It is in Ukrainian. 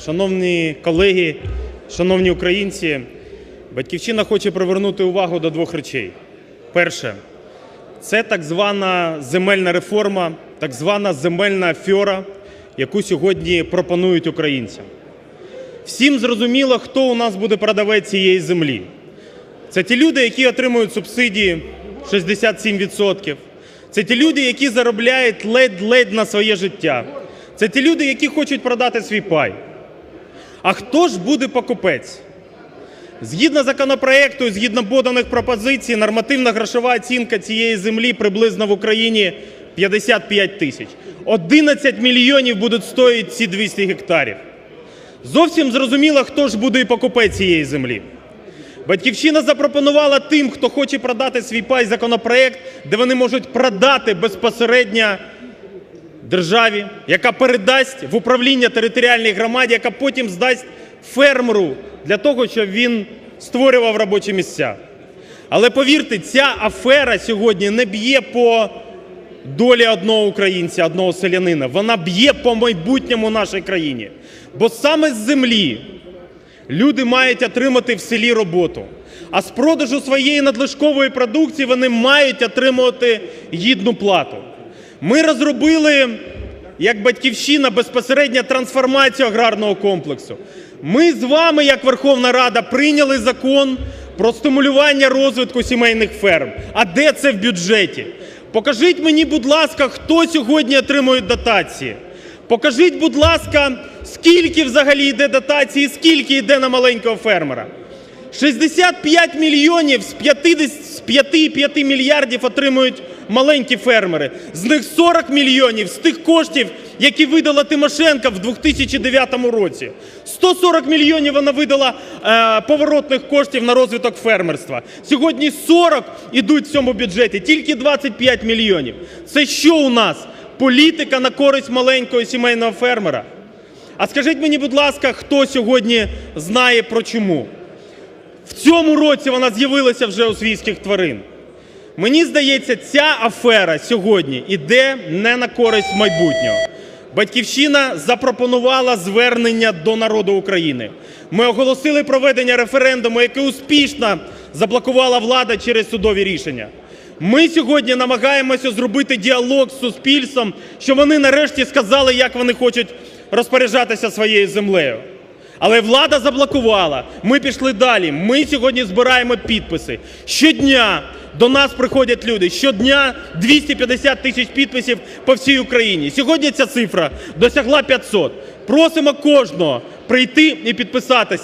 Шановні колеги, шановні українці, Батьківщина хоче привернути увагу до двох речей. Перше це так звана земельна реформа, так звана земельна афера, яку сьогодні пропонують українцям. Всім зрозуміло, хто у нас буде продавець цієї землі. Це ті люди, які отримують субсидії 67%. Це ті люди, які заробляють ледь-ледь на своє життя. Це ті люди, які хочуть продати свій пай. А хто ж буде покупець? Згідно законопроекту, згідно поданих пропозицій, нормативна грошова оцінка цієї землі приблизно в Україні 55 тисяч. 11 мільйонів будуть стоїти ці 200 гектарів. Зовсім зрозуміло, хто ж буде і покупець цієї землі. Батьківщина запропонувала тим, хто хоче продати свій пай законопроект, де вони можуть продати безпосередньо державі, яка передасть в управління територіальній громаді, яка потім здасть фермеру для того, щоб він створював робочі місця. Але повірте, ця афера сьогодні не б'є по долі одного українця, одного селянина. Вона б'є по майбутньому нашій країні. Бо саме з землі люди мають отримати в селі роботу. А з продажу своєї надлишкової продукції вони мають отримувати гідну плату. Ми розробили, як батьківщина, безпосередньо трансформацію аграрного комплексу. Ми з вами, як Верховна Рада, прийняли закон про стимулювання розвитку сімейних ферм. А де це в бюджеті? Покажіть мені, будь ласка, хто сьогодні отримує дотації. Покажіть, будь ласка, скільки взагалі йде дотації, скільки йде на маленького фермера. 65 мільйонів з 50, з 5,5 мільярдів отримують маленькі фермери. З них 40 мільйонів з тих коштів, які видала Тимошенко в 2009 році. 140 мільйонів вона видала е, поворотних коштів на розвиток фермерства. Сьогодні 40 ідуть в цьому бюджеті, тільки 25 мільйонів. Це що у нас? Політика на користь маленького сімейного фермера? А скажіть мені, будь ласка, хто сьогодні знає про чому? В цьому році вона з'явилася вже у свійських тварин. Мені здається, ця афера сьогодні іде не на користь майбутнього. Батьківщина запропонувала звернення до народу України. Ми оголосили проведення референдуму, який успішно заблокувала влада через судові рішення. Ми сьогодні намагаємося зробити діалог з суспільством, щоб вони нарешті сказали, як вони хочуть розпоряджатися своєю землею. Але влада заблокувала. Ми пішли далі. Ми сьогодні збираємо підписи. Щодня до нас приходять люди. Щодня 250 тисяч підписів по всій Україні. Сьогодні ця цифра досягла 500. Просимо кожного прийти і підписатися.